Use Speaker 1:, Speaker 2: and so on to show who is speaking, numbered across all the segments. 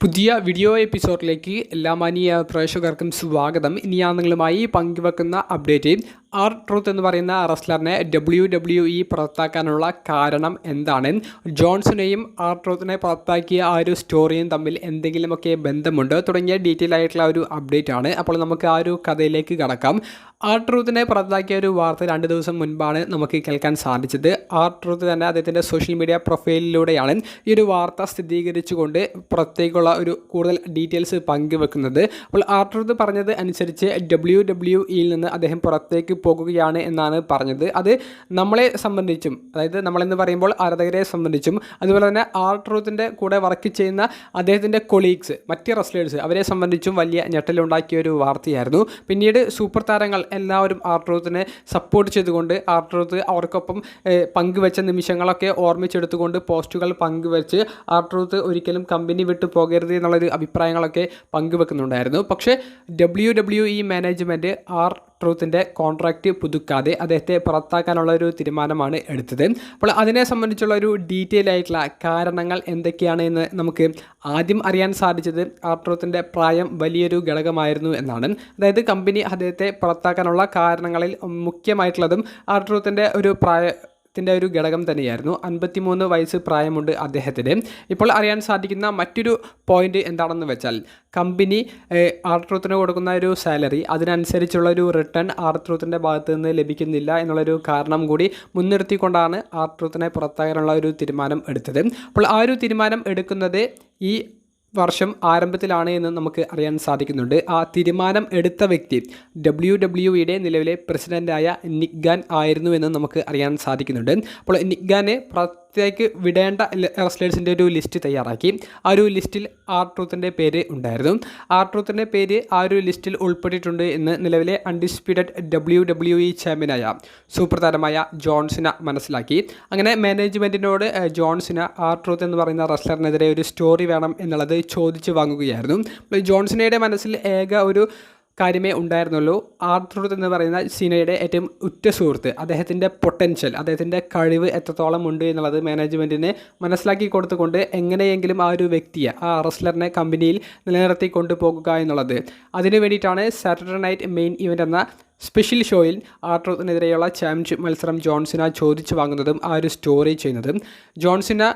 Speaker 1: പുതിയ വീഡിയോ എപ്പിസോഡിലേക്ക് എല്ലാ മാന്യ പ്രേക്ഷകർക്കും സ്വാഗതം. ഇനി ഞാൻ നിങ്ങളുമായി പങ്കുവെക്കുന്ന അപ്ഡേറ്റ് ആർ ട്രൂത്ത് എന്ന് പറയുന്ന റെസ്ലറിനെ ഡബ്ല്യു ഡബ്ല്യു ഇ പുറത്താക്കാനുള്ള കാരണം എന്താണ്? ജോൺസനെയും ആർ ട്രൂത്തിനെ പുറത്താക്കിയ ആ ഒരു സ്റ്റോറിയും തമ്മിൽ എന്തെങ്കിലുമൊക്കെ ബന്ധമുണ്ട്? തുടങ്ങിയ ഡീറ്റെയിൽ ആയിട്ടുള്ള ഒരു അപ്ഡേറ്റ് ആണ്. അപ്പോൾ നമുക്ക് ആ ഒരു കഥയിലേക്ക് കടക്കാം. ആർ ട്രൂത്തിനെ പുറത്താക്കിയ ഒരു വാർത്ത രണ്ട് ദിവസം മുൻപാണ് നമുക്ക് കേൾക്കാൻ സാധിച്ചത്. ആർ ട്രൂത്ത് തന്നെ അദ്ദേഹത്തിന്റെ സോഷ്യൽ മീഡിയ പ്രൊഫൈലിലൂടെയാണ് ഈ ഒരു വാർത്ത സ്ഥിരീകരിച്ചുകൊണ്ട് പുറത്തേക്കുള്ള ഒരു കൂടുതൽ ഡീറ്റെയിൽസ് പങ്കുവെക്കുന്നത്. അപ്പോൾ ആർ ട്രൂത്ത് പറഞ്ഞത് അനുസരിച്ച് ഡബ്ല്യു ഡബ്ല്യു ഇയിൽ നിന്ന് അദ്ദേഹം പുറത്തേക്ക് പോകുകയാണ് എന്നാണ് പറഞ്ഞത്. അത് നമ്മളെ സംബന്ധിച്ചും അതായത് നമ്മളെന്ന് പറയുമ്പോൾ ആരാധകരെ സംബന്ധിച്ചും അതുപോലെ തന്നെ ആർ ട്രൂത്തിന്റെ കൂടെ വർക്ക് ചെയ്യുന്ന അദ്ദേഹത്തിന്റെ കൊളീഗ്സ് മറ്റ് റെസ്ലേഴ്സ് അവരെ സംബന്ധിച്ചും വലിയ ഞെട്ടലുണ്ടാക്കിയ ഒരു വാർത്തയായിരുന്നു. പിന്നീട് സൂപ്പർ താരങ്ങൾ എല്ലാവരും ആർ ട്രൂത്തിനെ സപ്പോർട്ട് ചെയ്തുകൊണ്ട് ആർ ട്രൂത്ത് അവർക്കൊപ്പം പങ്കുവെച്ച നിമിഷങ്ങളൊക്കെ ഓർമ്മിച്ചെടുത്തുകൊണ്ട് പോസ്റ്റുകൾ പങ്കുവെച്ച് ആർ ട്രൂത്ത് ഒരിക്കലും കമ്പനി വിട്ടു പോകരുത് എന്നുള്ളൊരു അഭിപ്രായങ്ങളൊക്കെ പങ്കുവെക്കുന്നുണ്ടായിരുന്നു. പക്ഷേ W W E management R ട്രൂത്തിന്റെ contract പുതുക്കാതെ അദ്ദേഹത്തെ പുറത്താക്കാനുള്ള ഒരു തീരുമാനമാണ് എടുത്തത്. അപ്പോൾ അതിനെ സംബന്ധിച്ചുള്ള ഒരു ഡീറ്റെയിൽ ആയിട്ടുള്ള കാരണങ്ങൾ എന്തൊക്കെയാണ് എന്ന് നമുക്ക് ആദ്യം അറിയാൻ സാധിച്ചത് ആർ ട്രൂത്തിന്റെ പ്രായം വലിയൊരു ഘടകമായിരുന്നു എന്നാണ്. അതായത് കമ്പനി അദ്ദേഹത്തെ പുറത്താക്കാനുള്ള കാരണങ്ങളിൽ മുഖ്യമായിട്ടുള്ളതും ആർ ട്രൂത്തിന്റെ ഒരു പ്രായ ത്തിന്റെ ഒരു ഘടകം തന്നെയായിരുന്നു. അൻപത്തിമൂന്ന് വയസ്സ് പ്രായമുണ്ട് അദ്ദേഹത്തിന്. ഇപ്പോൾ അറിയാൻ സാധിക്കുന്ന മറ്റൊരു പോയിന്റ് എന്താണെന്ന് വെച്ചാൽ കമ്പനി ആർട്രൂത്തിന് കൊടുക്കുന്ന ഒരു സാലറി അതിനനുസരിച്ചുള്ള ഒരു റിട്ടേൺ ആർട്രൂത്തിന്റെ ഭാഗത്ത് നിന്ന് ലഭിക്കുന്നില്ല എന്നുള്ളൊരു കാരണം കൂടി മുൻനിർത്തിക്കൊണ്ടാണ് ആർട്രൂത്തിനെ പുറത്താകാനുള്ള ഒരു തീരുമാനം എടുത്തത്. അപ്പോൾ ആ ഒരു തീരുമാനം എടുക്കുന്നത് ഈ വർഷം ആരംഭത്തിലാണ് എന്ന് നമുക്ക് അറിയാൻ സാധിക്കുന്നുണ്ട്. ആ തീരുമാനം എടുത്ത വ്യക്തി ഡബ്ല്യു ഡബ്ല്യു ഇയുടെ നിലവിലെ പ്രസിഡന്റായ നിഗ്ഗാൻ ആയിരുന്നു എന്ന് നമുക്ക് അറിയാൻ സാധിക്കുന്നുണ്ട്. അപ്പോൾ നിഗ്ഗാനെ പുറത്തേക്ക് വിടേണ്ട റെസ്ലേഴ്സിന്റെ ഒരു ലിസ്റ്റ് തയ്യാറാക്കി. ആ ഒരു ലിസ്റ്റിൽ ആർ ട്രൂത്തിന്റെ പേര് ഉണ്ടായിരുന്നു. ആർ ട്രൂത്തിന്റെ പേര് ആ ഒരു ലിസ്റ്റിൽ ഉൾപ്പെട്ടിട്ടുണ്ട് എന്ന് നിലവിലെ അൺഡിസ്പ്യൂട്ടഡ് ഡബ്ല്യു ഡബ്ല്യു ഇ ചാമ്പ്യനായ സൂപ്പർ താരമായ ജോൺസിന മനസ്സിലാക്കി. അങ്ങനെ മാനേജ്മെന്റിനോട് ജോൺസിന ആർ ട്രൂത്ത് എന്ന് പറയുന്ന റെസ്ലറിനെതിരെ ഒരു സ്റ്റോറി വേണം എന്നുള്ളത് ചോദിച്ചു വാങ്ങുകയായിരുന്നു. ജോൺസിനയുടെ മനസ്സിൽ ഏക ഒരു കാര്യമേ ഉണ്ടായിരുന്നുള്ളൂ. ആർത്രൂത്ത് എന്ന് പറയുന്ന സിനയുടെ ഏറ്റവും ഉറ്റ സുഹൃത്ത്. അദ്ദേഹത്തിന്റെ പൊട്ടൻഷ്യൽ അദ്ദേഹത്തിന്റെ കഴിവ് എത്രത്തോളം ഉണ്ട് എന്നുള്ളത് മാനേജ്മെന്റിന് മനസ്സിലാക്കി കൊടുത്തുകൊണ്ട് എങ്ങനെയെങ്കിലും ആ ഒരു വ്യക്തിയെ ആ റെസ്ലറിനെ കമ്പനിയിൽ നിലനിർത്തി കൊണ്ടുപോകുക എന്നുള്ളത്. അതിനു വേണ്ടിയിട്ടാണ് സാറ്റർഡേ നൈറ്റ് മെയിൻ ഇവന്റ് എന്ന സ്പെഷ്യൽ ഷോയിൽ ആർട്രൂത്തിനെതിരെയുള്ള ചാമ്പ്യൻഷിപ്പ് മത്സരം ജോൺസിന ചോദിച്ചു വാങ്ങുന്നതും ആ ഒരു സ്റ്റോറി ചെയ്യുന്നതും. ജോൺസിന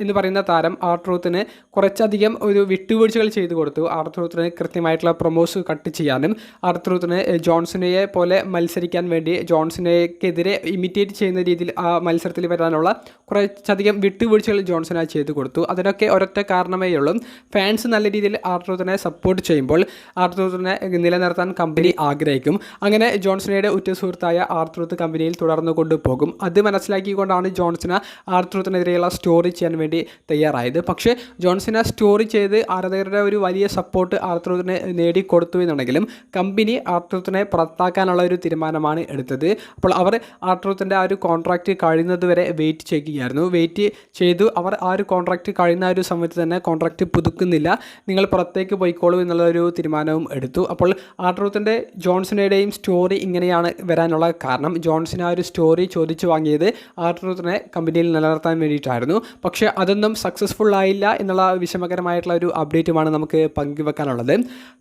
Speaker 1: എന്ന് പറയുന്ന താരം ആർട്രൂത്തിന് കുറച്ചധികം ഒരു വിട്ടുവീഴ്ചകൾ ചെയ്തു കൊടുത്തു. ആർട്രൂത്തിന് കൃത്യമായിട്ടുള്ള പ്രൊമോസ് കട്ട് ചെയ്യാനും ആർട്രൂത്തിന് ജോൺസണയെ പോലെ മത്സരിക്കാൻ വേണ്ടി ജോൺസനെക്കെതിരെ ഇമിറ്റേറ്റ് ചെയ്യുന്ന രീതിയിൽ ആ മത്സരത്തിൽ വരാനുള്ള കുറച്ചധികം വിട്ടുവീഴ്ചകൾ ജോൺസൺ ചെയ്തു കൊടുത്തു. അതിനൊക്കെ ഒരൊറ്റ കാരണമേ ഉള്ളൂ. ഫാൻസ് നല്ല രീതിയിൽ ആർട്രൂത്തിനെ സപ്പോർട്ട് ചെയ്യുമ്പോൾ ആർട്രൂത്തിനെ നിലനിർത്താൻ കമ്പനി ആഗ്രഹിക്കും. അങ്ങനെ ജോൺസണയുടെ ഉറ്റ സുഹൃത്തായ ആർട്രൂത്ത് കമ്പനിയിൽ തുടർന്നു കൊണ്ടുപോകും അത് മനസ്സിലാക്കിക്കൊണ്ടാണ് ജോൺസന് ആർട്രൂത്തിനെതിരെയുള്ള സ്റ്റോറി ചെയ്യാൻ വേണ്ടി തയ്യാറായത്. പക്ഷേ ജോൺസന സ്റ്റോറി ചെയ്ത് ആരാധകരുടെ ഒരു വലിയ സപ്പോർട്ട് ആർട്രൂത്തിനെ നേടിക്കൊടുത്തു എന്നുണ്ടെങ്കിലും കമ്പനി ആർത്തൂത്തിനെ പുറത്താക്കാനുള്ള ഒരു തീരുമാനമാണ് എടുത്തത്. അപ്പോൾ അവർ ആർട്രൂത്തിന്റെ ആ ഒരു കോൺട്രാക്റ്റ് കഴിയുന്നതുവരെ വെയിറ്റ് ചെയ്യുകയായിരുന്നു. വെയിറ്റ് ചെയ്തു. അവർ ആ ഒരു കോൺട്രാക്റ്റ് കഴിയുന്ന ഒരു സമയത്ത് തന്നെ കോൺട്രാക്റ്റ് പുതുക്കുന്നില്ല. നിങ്ങൾ പുറത്തേക്ക് പോയിക്കോളൂ എന്നുള്ള ഒരു തീരുമാനവും എടുത്തു. അപ്പോൾ ആർട്രൂത്തിന്റെ ജോൺസണയുടെയും സ്റ്റോറി ഇങ്ങനെയാണ് വരാനുള്ള കാരണം. ജോൺസൺ ആ ഒരു സ്റ്റോറി ചോദിച്ചു വാങ്ങിയത് ആർട്രൂത്തിനെ കമ്പനിയിൽ നിലനിർത്താൻ വേണ്ടിയിട്ടായിരുന്നു. പക്ഷേ അതൊന്നും സക്സസ്ഫുൾ ആയില്ല എന്നുള്ള വിഷമകരമായിട്ടുള്ള ഒരു അപ്ഡേറ്റുമാണ് നമുക്ക് പങ്കുവെക്കാനുള്ളത്.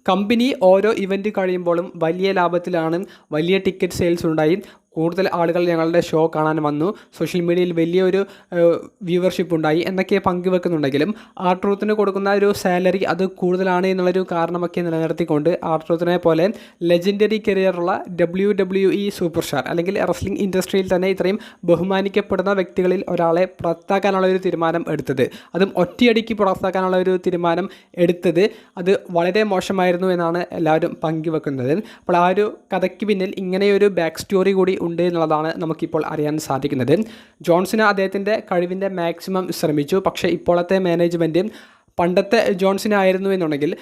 Speaker 1: കമ്പനി ഓരോ ഇവന്റ് കഴിയുമ്പോഴും വലിയ ലാഭത്തിലാണ് വലിയ ടിക്കറ്റ് സെയിൽസ് ഉണ്ടായി. കൂടുതൽ ആളുകൾ ഞങ്ങളുടെ ഷോ കാണാൻ വന്നു. സോഷ്യൽ മീഡിയയിൽ വലിയൊരു വ്യൂവർഷിപ്പ് ഉണ്ടായി. എന്നൊക്കെ പങ്കുവെക്കുന്നുണ്ടെങ്കിലും ആർട്ട് ട്രൂത്തിന് കൊടുക്കുന്ന ഒരു സാലറി അത് കൂടുതലാണ് എന്നുള്ളൊരു കാരണമൊക്കെ നിലനിർത്തിക്കൊണ്ട് ആർട്ട് ട്രൂത്തിനെ പോലെ legendary കരിയറുള്ള W W E super star അല്ലെങ്കിൽ റെസ്ലിംഗ് ഇൻഡസ്ട്രിയിൽ തന്നെ ഇത്രയും ബഹുമാനിക്കപ്പെടുന്ന വ്യക്തികളിൽ ഒരാളെ പുറത്താക്കാനുള്ള ഒരു തീരുമാനം എടുത്തത്. അതും ഒറ്റയടിക്ക് പുറത്താക്കാനുള്ള ഒരു തീരുമാനം എടുത്തത് അത് വളരെ മോശമായിരുന്നു എന്നാണ് എല്ലാവരും പങ്കുവെക്കുന്നത്. അപ്പോൾ ആ ഒരു കഥയ്ക്ക് പിന്നിൽ ഇങ്ങനെയൊരു ബാക്ക് സ്റ്റോറി കൂടി ഉണ്ട് എന്നുള്ളതാണ് നമുക്കിപ്പോൾ അറിയാൻ സാധിക്കുന്നത്. ജോൺസിന് അദ്ദേഹത്തിന്റെ കഴിവിന്റെ മാക്സിമം ശ്രമിച്ചു. പക്ഷേ ഇപ്പോഴത്തെ മാനേജ്മെന്റ് പണ്ടത്തെ ജോൺസൺ ആയിരുന്നു എന്നുണ്ടെങ്കിൽ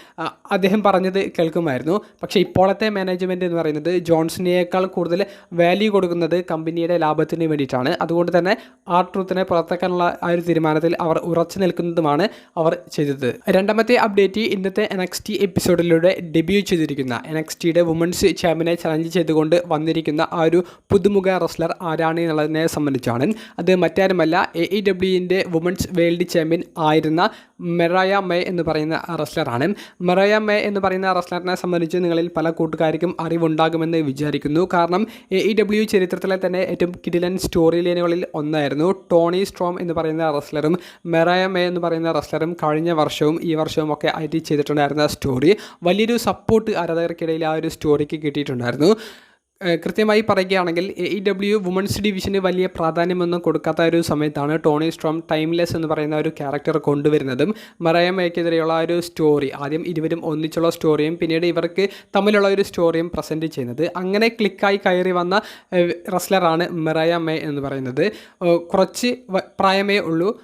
Speaker 1: അദ്ദേഹം പറഞ്ഞത് കേൾക്കുമായിരുന്നു. പക്ഷേ ഇപ്പോഴത്തെ മാനേജ്മെന്റ് എന്ന് പറയുന്നത് ജോൺസിനേക്കാൾ കൂടുതൽ വാല്യൂ കൊടുക്കുന്നത് കമ്പനിയുടെ ലാഭത്തിന് വേണ്ടിയിട്ടാണ്. അതുകൊണ്ട് തന്നെ ആ ട്രൂത്തിനെ പുറത്താക്കാനുള്ള ആ ഒരു തീരുമാനത്തിൽ അവർ ഉറച്ചു നിൽക്കുന്നതുമാണ് അവർ ചെയ്തത്. രണ്ടാമത്തെ അപ്ഡേറ്റ് ഇന്നത്തെ ടി എപ്പിസോഡിലൂടെ ഡെബ്യൂ ചെയ്തിരിക്കുന്ന ടിയുടെ വുമൻസ് ചാമ്പ്യനെ ചലഞ്ച് ചെയ്തുകൊണ്ട് വന്നിരിക്കുന്ന ആ ഒരു പുതുമുഖ റെസ്ലർ ആരാണ് എന്നുള്ളതിനെ സംബന്ധിച്ചാണ്. അത് മറ്റാരുമല്ല എ ഇ ഡബ്ല്യുവിന്റെ വുമൻസ് വേൾഡ് ചാമ്പ്യൻ ആയിരുന്ന മെറ മെറായ മേ എന്ന് പറയുന്ന റെസ്ലറാണ് മറയ മേ എന്ന് പറയുന്ന റെസ്ലറിനെ സംബന്ധിച്ച് നിങ്ങളിൽ പല കൂട്ടുകാർക്കും അറിവുണ്ടാകുമെന്ന് വിചാരിക്കുന്നു. കാരണം എ ഇ ഡബ്ല്യു ചരിത്രത്തിലെ തന്നെ ഏറ്റവും കിടിലൻ സ്റ്റോറി ലൈനുകളിൽ ഒന്നായിരുന്നു. ടോണി സ്ട്രോം എന്ന് പറയുന്ന റെസ്ലറും മെറയ മേ എന്ന് പറയുന്ന റെസ്ലറും കഴിഞ്ഞ വർഷവും ഈ വർഷവും ഒക്കെ ആയിട്ട് ചെയ്തിട്ടുണ്ടായിരുന്ന സ്റ്റോറി വലിയൊരു സപ്പോർട്ട് ആരാധകർക്കിടയിൽ ആ ഒരു സ്റ്റോറിക്ക് കിട്ടിയിട്ടുണ്ടായിരുന്നു. കൃത്യമായി പറയുകയാണെങ്കിൽ എ ഇ ഡബ്ല്യു വുമൺസ് ഡിവിഷന് വലിയ പ്രാധാന്യമൊന്നും കൊടുക്കാത്ത ഒരു സമയത്താണ് ടോണി സ്ട്രോം ടൈംലെസ് എന്ന് പറയുന്ന ഒരു ക്യാരക്ടർ കൊണ്ടുവരുന്നതും മറയമയ്ക്കെതിരെയുള്ള ഒരു സ്റ്റോറി ആദ്യം ഇരുവരും ഒന്നിച്ചുള്ള സ്റ്റോറിയും പിന്നീട് ഇവർക്ക് തമ്മിലുള്ള ഒരു സ്റ്റോറിയും പ്രസന്റ് ചെയ്യുന്നത്. അങ്ങനെ ക്ലിക്കായി കയറി വന്ന റസ്ലറാണ് മെറയ മേ എന്ന് പറയുന്നത്. കുറച്ച് പ്രായമേ ഉള്ളൂ.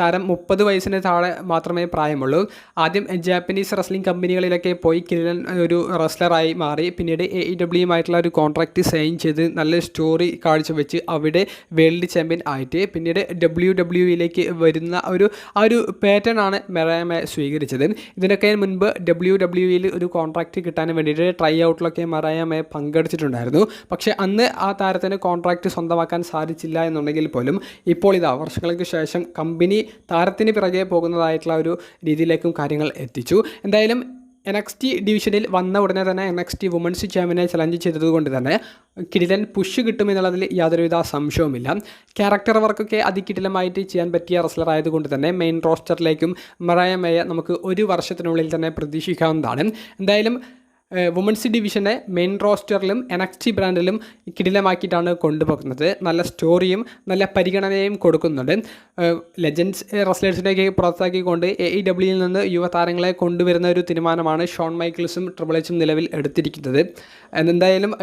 Speaker 1: താരം മുപ്പത് വയസ്സിന് താഴെ മാത്രമേ പ്രായമുള്ളൂ. ആദ്യം ജാപ്പനീസ് റെസ്ലിംഗ് കമ്പനികളിലൊക്കെ പോയി കിരൺ ഒരു റെസ്ലറായി മാറി. പിന്നീട് എ ഇ ഡബ്ല്യുമായിട്ടുള്ള ഒരു കോൺട്രാക്റ്റ് സൈൻ ചെയ്ത് നല്ല സ്റ്റോറി കാഴ്ചവെച്ച് അവിടെ വേൾഡ് ചാമ്പ്യൻ ആയിട്ട്. പിന്നീട് ഡബ്ല്യു ഡബ്ല്യുയിലേക്ക് വരുന്ന ഒരു ആ ഒരു പാറ്റേൺ ആണ് മെറാമ സ്വീകരിച്ചത്. ഇതിനൊക്കെ മുൻപ് ഡബ്ല്യു ഡബ്ല്യുയിൽ ഒരു കോൺട്രാക്റ്റ് കിട്ടാൻ വേണ്ടിയിട്ട് ട്രൈ ഔട്ടിലൊക്കെ മറായമെ പങ്കെടുത്തിട്ടുണ്ടായിരുന്നു. പക്ഷേ അന്ന് ആ താരത്തിന് കോൺട്രാക്റ്റ് സ്വന്തമാക്കാൻ സാധിച്ചില്ല എന്നുണ്ടെങ്കിൽ പോലും ഇപ്പോൾ ഇതാ വർഷങ്ങൾക്ക് ശേഷം കമ്പനി താരത്തിന് പിറകെ പോകുന്നതായിട്ടുള്ള ഒരു രീതിയിലേക്കും കാര്യങ്ങൾ എത്തിച്ചു. എന്തായാലും എൻ എക്സ് ടി ഡിവിഷനിൽ വന്ന ഉടനെ തന്നെ എൻ എക്സ് ടി വുമൻസ് ചാമ്പ്യനെ ചലഞ്ച് ചെയ്തതുകൊണ്ട് തന്നെ കിടിലൻ പുഷ് കിട്ടുമെന്നുള്ളതിൽ യാതൊരുവിധ സംശയവുമില്ല. ക്യാരക്ടർ വർക്കൊക്കെ അതികിടിലമായിട്ട് ചെയ്യാൻ പറ്റിയ റെസ്ലർ ആയതുകൊണ്ട് തന്നെ മെയിൻ റോസ്റ്ററിലേക്കും മറായ നമുക്ക് ഒരു വർഷത്തിനുള്ളിൽ തന്നെ പ്രതീക്ഷിക്കാവുന്നതാണ്. എന്തായാലും വുമൻസ് ഡിവിഷനെ മെയിൻ റോസ്റ്ററിലും എനക്സ്റ്റി ബ്രാൻഡിലും കിടിലമാക്കിയിട്ടാണ് കൊണ്ടുപോകുന്നത്. നല്ല സ്റ്റോറിയും നല്ല പരിഗണനയും കൊടുക്കുന്നുണ്ട്. ലെജൻഡ്സ് റെസ്ലേഴ്സിനെയൊക്കെ പുറത്താക്കിക്കൊണ്ട് എ ഇ ഡബ്ല്യുയിൽ നിന്ന് യുവതാരങ്ങളെ കൊണ്ടുവരുന്ന ഒരു തീരുമാനമാണ് ഷോൺ മൈക്കിൾസും ട്രിപ്പിൾ എച്ചും നിലവിൽ എടുത്തിരിക്കുന്നത്. എന്തായാലും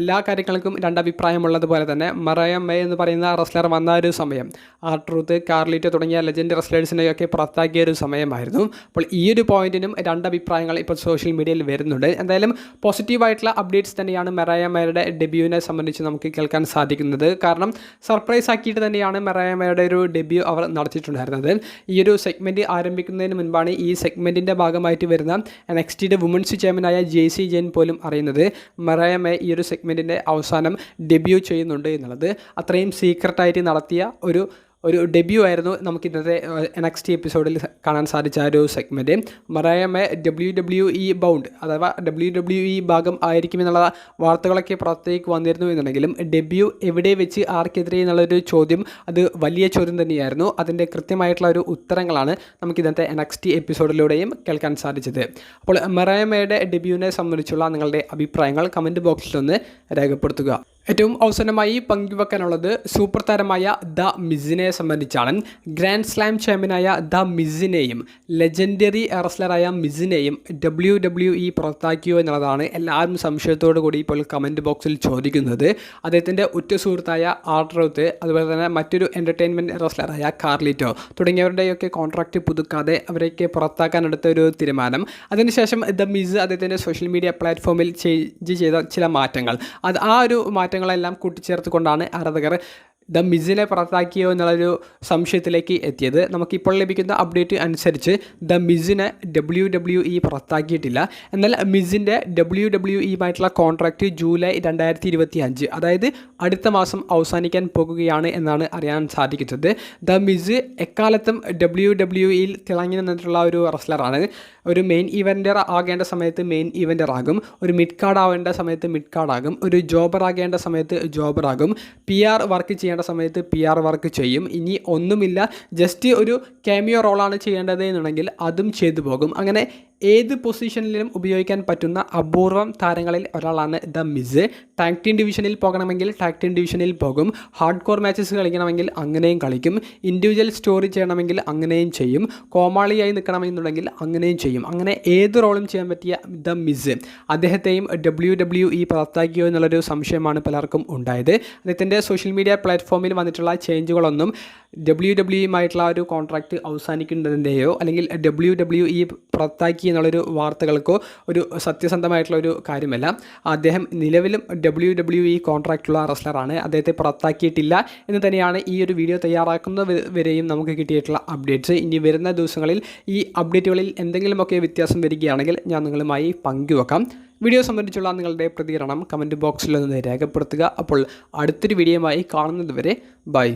Speaker 1: എല്ലാ കാര്യങ്ങൾക്കും രണ്ടഭിപ്രായമുള്ളതുപോലെ തന്നെ മറയ മേ എന്ന് പറയുന്ന റെസ്ലർ വന്ന ഒരു സമയം. ആർ ട്രൂത്ത് കാർലിറ്റ് തുടങ്ങിയ ലെജൻഡ് റെസ്ലേഴ്സിനെയൊക്കെ പുറത്താക്കിയ ഒരു സമയമായിരുന്നു. അപ്പോൾ ഈ ഒരു പോയിന്റിനും രണ്ടഭിപ്രായങ്ങൾ ഇപ്പോൾ സോഷ്യൽ മീഡിയയിൽ വരുന്നുണ്ട്. എന്തായാലും പോസിറ്റീവായിട്ടുള്ള അപ്ഡേറ്റ്സ് തന്നെയാണ് മെറായ മേയുടെ ഡെബ്യൂവിനെ സംബന്ധിച്ച് നമുക്ക് കേൾക്കാൻ സാധിക്കുന്നത്. കാരണം സർപ്രൈസ് ആക്കിയിട്ട് തന്നെയാണ് മെറായ ഒരു ഡെബ്യൂ അവർ നടത്തിയിട്ടുണ്ടായിരുന്നത്. ഈ ഒരു സെഗ്മെന്റ് ആരംഭിക്കുന്നതിന് മുൻപാണ് ഈ സെഗ്മെന്റിന്റെ ഭാഗമായിട്ട് വരുന്ന നെക്സ്റ്റിയുടെ വുമൻസ് ചെയർമാനായ ജെ സി ജെയിൻ പോലും അറിയുന്നത് മെറായ മേ ഈ ഒരു സെഗ്മെന്റിന്റെ അവസാനം ഡെബ്യൂ ചെയ്യുന്നുണ്ട് എന്നുള്ളത്. അത്രയും സീക്രട്ടായിട്ട് നടത്തിയ ഒരു ഒരു ഡെബ്യൂ ആയിരുന്നു നമുക്ക് ഇന്നത്തെ നെക്സ്റ്റ് എപ്പിസോഡിൽ കാണാൻ സാധിച്ച ഒരു സെഗ്മെന്റ് മറയമെ ഡബ്ല്യു ഡബ്ല്യു ഇ ബൗണ്ട് അഥവാ ഡബ്ല്യു ഡബ്ല്യു ഇ ഭാഗം ആയിരിക്കും ആയിരിക്കുമെന്നുള്ള വാർത്തകളൊക്കെ പുറത്തേക്ക് വന്നിരുന്നു എന്നുണ്ടെങ്കിലും ഡെബ്യൂ എവിടെ വെച്ച് ആർക്കെതിരെ എന്നുള്ളൊരു ചോദ്യം അത് വലിയ ചോദ്യം തന്നെയായിരുന്നു. അതിന്റെ കൃത്യമായിട്ടുള്ള ഒരു ഉത്തരങ്ങളാണ് നമുക്ക് ഇന്നത്തെ നെക്സ്റ്റ് എപ്പിസോഡിലൂടെയും കേൾക്കാൻ സാധിച്ചത്. അപ്പോൾ മറയമയുടെ ഡെബ്യൂവിനെ സംബന്ധിച്ചുള്ള നിങ്ങളുടെ അഭിപ്രായങ്ങൾ കമന്റ് ബോക്സിലൊന്ന് രേഖപ്പെടുത്തുക. ഏറ്റവും അവസാനമായി പങ്കുവെക്കാനുള്ളത് സൂപ്പർ താരമായ ദ മിസിനെ സംബന്ധിച്ചാണ്. ഗ്രാൻഡ് സ്ലാം ചാമ്പ്യനായ ദ മിസിനെയും ലെജൻഡറി റെസ്ലറായ മിസിനെയും ഡബ്ല്യു ഡബ്ല്യു ഇ പുറത്താക്കിയോ എന്നുള്ളതാണ് എല്ലാവരും സംശയത്തോടു കൂടി ഇപ്പോൾ കമന്റ് ബോക്സിൽ ചോദിക്കുന്നത്. അദ്ദേഹത്തിന്റെ ഉറ്റ സുഹൃത്തായ ആർട്രൗത്ത് അതുപോലെ തന്നെ മറ്റൊരു എന്റർടൈൻമെന്റ് റെസ്ലറായ കാർലിറ്റോ തുടങ്ങിയവരുടെയൊക്കെ കോൺട്രാക്റ്റ് പുതുക്കാതെ അവരെയൊക്കെ പുറത്താക്കാൻ എടുത്ത ഒരു തീരുമാനം. അതിനുശേഷം ദ മിസ് അദ്ദേഹത്തിന്റെ സോഷ്യൽ മീഡിയ പ്ലാറ്റ്ഫോമിൽ ചേഞ്ച് ചെയ്ത ചില മാറ്റങ്ങൾ. അത് ആ ഒരു മാറ്റങ്ങളെല്ലാം കൂട്ടിച്ചേർത്തുകൊണ്ടാണ് ആരാധകർ ദ മിസിനെ പുറത്താക്കിയോ എന്നുള്ളൊരു സംശയത്തിലേക്ക് എത്തിയത്. നമുക്കിപ്പോൾ ലഭിക്കുന്ന അപ്ഡേറ്റ് അനുസരിച്ച് ദ മിസിനെ ഡബ്ല്യു ഡബ്ല്യു ഇ പുറത്താക്കിയിട്ടില്ല. എന്നാൽ മിസിന്റെ ഡബ്ല്യു ഡബ്ല്യു ഇയുമായിട്ടുള്ള കോൺട്രാക്റ്റ് ജൂലൈ രണ്ടായിരത്തി ഇരുപത്തി അഞ്ച് അതായത് അടുത്ത മാസം അവസാനിക്കാൻ പോകുകയാണ് എന്നാണ് അറിയാൻ സാധിക്കുന്നത്. ദ മിസ് എക്കാലത്തും ഡബ്ല്യു ഡബ്ല്യു ഇയിൽ തിളങ്ങി നിന്നിട്ടുള്ള ഒരു റെസ്ലറാണ്. ഒരു മെയിൻ ഇവന്റർ ആകേണ്ട സമയത്ത് മെയിൻ ഇവന്റർ ആകും. ഒരു മിഡ് കാർഡ് ആവേണ്ട സമയത്ത് മിഡ് കാർഡ് ആകും. ഒരു ജോബർ ആകേണ്ട സമയത്ത് ജോബർ ആകും പി ആർ വർക്ക് ചെയ്യേണ്ട സമയത്ത് പി ആർ വർക്ക് ചെയ്യും. ഇനി ഒന്നുമില്ല. ജസ്റ്റ് ഒരു ക്യാമിയോ റോളാണ് ചെയ്യേണ്ടത് എന്നുണ്ടെങ്കിൽ അതും ചെയ്തു പോകും. അങ്ങനെ ഏത് പൊസിഷനിലും ഉപയോഗിക്കാൻ പറ്റുന്ന അപൂർവം താരങ്ങളിൽ ഒരാളാണ് ദ മിസ്. ടാക് ടീം ഡിവിഷനിൽ പോകണമെങ്കിൽ ടാക് ടീം ഡിവിഷനിൽ പോകും. ഹാർഡ് കോർ മാച്ചസ് കളിക്കണമെങ്കിൽ അങ്ങനെയും കളിക്കും. ഇൻഡിവിജ്വൽ സ്റ്റോറി ചെയ്യണമെങ്കിൽ അങ്ങനെയും ചെയ്യും. കോമാളിയായി നിൽക്കണമെന്നുണ്ടെങ്കിൽ അങ്ങനെയും ചെയ്യും. അങ്ങനെ ഏത് റോളും ചെയ്യാൻ പറ്റിയ ദ മിസ്. അദ്ദേഹത്തെയും ഡബ്ല്യു ഡബ്ല്യു ഇ പുറത്താക്കിയോ എന്നുള്ളൊരു സംശയമാണ് പലർക്കും ഉണ്ടായത്. അദ്ദേഹത്തിന്റെ സോഷ്യൽ മീഡിയ പ്ലാറ്റ്ഫോമിൽ വന്നിട്ടുള്ള ചേഞ്ചുകളൊന്നും ഡബ്ല്യു ഇമായിട്ടുള്ള ഒരു കോൺട്രാക്റ്റ് അവസാനിക്കുന്നതിന്റെയോ അല്ലെങ്കിൽ ഡബ്ല്യു ഡബ്ല്യു ഇ പുറത്താക്കി എന്നുള്ളൊരു വാർത്തകൾക്കോ ഒരു സത്യസന്ധമായിട്ടുള്ള ഒരു കാര്യമല്ല. അദ്ദേഹം നിലവിലും ഡബ്ല്യു ഡബ്ല്യു ഇ കോൺട്രാക്റ്റുള്ള റെസ്ലറാണ്. അദ്ദേഹത്തെ പുറത്താക്കിയിട്ടില്ല എന്ന് തന്നെയാണ് ഈ ഒരു വീഡിയോ തയ്യാറാക്കുന്ന വരെയും നമുക്ക് കിട്ടിയിട്ടുള്ള അപ്ഡേറ്റ്സ്. ഇനി വരുന്ന ദിവസങ്ങളിൽ ഈ അപ്ഡേറ്റുകളിൽ എന്തെങ്കിലുമൊക്കെ വ്യത്യാസം വരികയാണെങ്കിൽ ഞാൻ നിങ്ങളുമായി പങ്കുവെക്കാം. വീഡിയോ സംബന്ധിച്ചുള്ള നിങ്ങളുടെ പ്രതികരണം കമന്റ് ബോക്സിൽ ഒന്ന് രേഖപ്പെടുത്തുക. അപ്പോൾ അടുത്തൊരു വീഡിയോയുമായി കാണുന്നതുവരെ ബൈ